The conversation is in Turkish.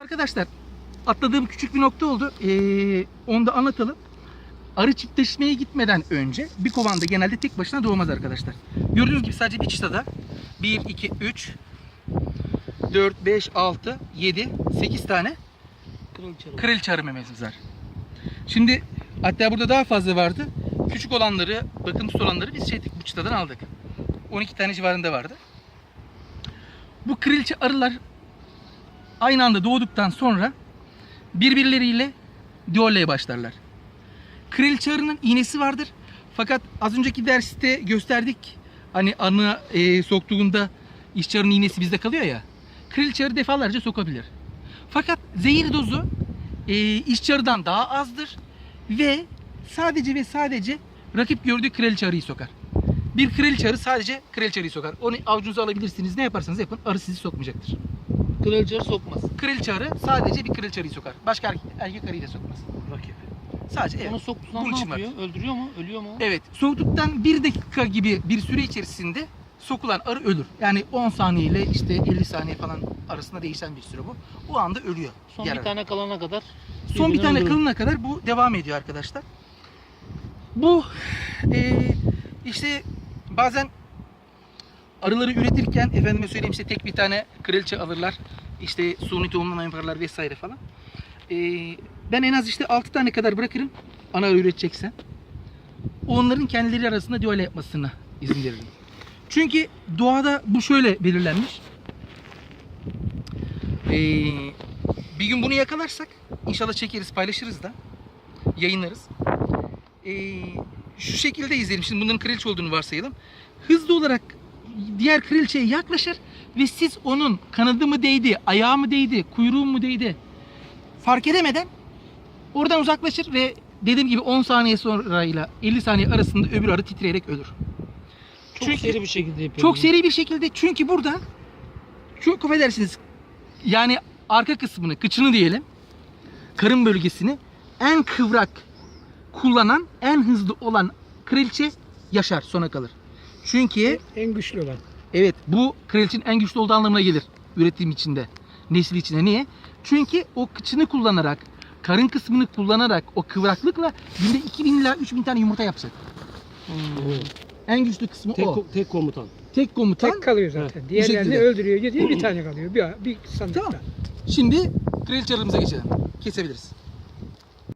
Arkadaşlar atladığım küçük bir nokta oldu. Ee, onu da anlatalım. Arı çiftleşmeye gitmeden önce bir kovanda genelde tek başına doğmaz arkadaşlar. Gördüğünüz gibi sadece bir çıtada 1, 2, 3, 4, 5, 6, 7, 8 tane kraliçe arı mememiz var. Şimdi hatta burada daha fazla vardı. Küçük olanları, bakımsız olanları biz şey bu çıtadan aldık. 12 tane civarında vardı. Bu kraliçe arılar aynı anda doğduktan sonra birbirleriyle diyoleye başlarlar. Kraliçe arının iğnesi vardır. Fakat az önceki derste gösterdik. Hani anı e, soktuğunda işçi arının iğnesi bizde kalıyor ya. Kraliçe arı defalarca sokabilir. Fakat zehir dozu e, işçi arıdan daha azdır. Ve sadece ve sadece rakip gördüğü kraliçe arıyı sokar. Bir kraliçe arı sadece kraliçe arıyı sokar. Onu avucunuza alabilirsiniz. Ne yaparsanız yapın arı sizi sokmayacaktır. Kraliçeleri sokmaz. Kraliçe arı sadece bir kraliçe arıyı sokar. Başka erkek, erkek arıyı da sokmaz. Rakip. Sadece evet. Onu soktuğundan Bunun ne için var. yapıyor? Öldürüyor mu? Ölüyor mu? Evet. Soğuduktan bir dakika gibi bir süre içerisinde sokulan arı ölür. Yani 10 saniye ile işte 50 saniye falan arasında değişen bir süre bu. O anda ölüyor. Son diğer bir arı. tane kalana kadar. Son bir birbirini tane öldürür. kalına kadar bu devam ediyor arkadaşlar. Bu eee, işte bazen arıları üretirken efendime söyleyeyim işte tek bir tane kraliçe alırlar. İşte suni tohumlama yaparlar vesaire falan. Eee, ben en az işte 6 tane kadar bırakırım ana arı üreteceksen. Onların kendileri arasında düello yapmasına izin veririm. Çünkü doğada bu şöyle belirlenmiş. Eee bir gün bunu yakalarsak inşallah çekeriz, paylaşırız da. Yayınlarız. Ee, şu şekilde izleyelim. Şimdi bunların kraliçe olduğunu varsayalım. Hızlı olarak diğer kraliçeye yaklaşır ve siz onun kanadı mı değdi, ayağı mı değdi, kuyruğu mu değdi fark edemeden oradan uzaklaşır ve dediğim gibi 10 saniye sonra ile 50 saniye arasında öbür arı titreyerek ölür. Çok Çünkü- seri bir şekilde yapıyor. Çok bunu. seri bir şekilde çünkü burada çok affedersiniz yani arka kısmını, kıçını diyelim karın bölgesini en kıvrak kullanan, en hızlı olan kraliçe yaşar, sona kalır. Çünkü En güçlü olan. Evet bu kraliçenin en güçlü olduğu anlamına gelir üretim içinde, nesil içinde. Niye? Çünkü o kıçını kullanarak, karın kısmını kullanarak o kıvraklıkla günde 2000 ila 3000 tane yumurta yapacak. Hmm. En güçlü kısmı Tek, o. tek komutan. Tek komutan Tek kalıyor zaten. Diğerlerini şekilde. öldürüyor gidiyor bir tane kalıyor. Bir, bir sandıkta. Tamam. Şimdi kraliçe arımıza geçelim. Kesebiliriz.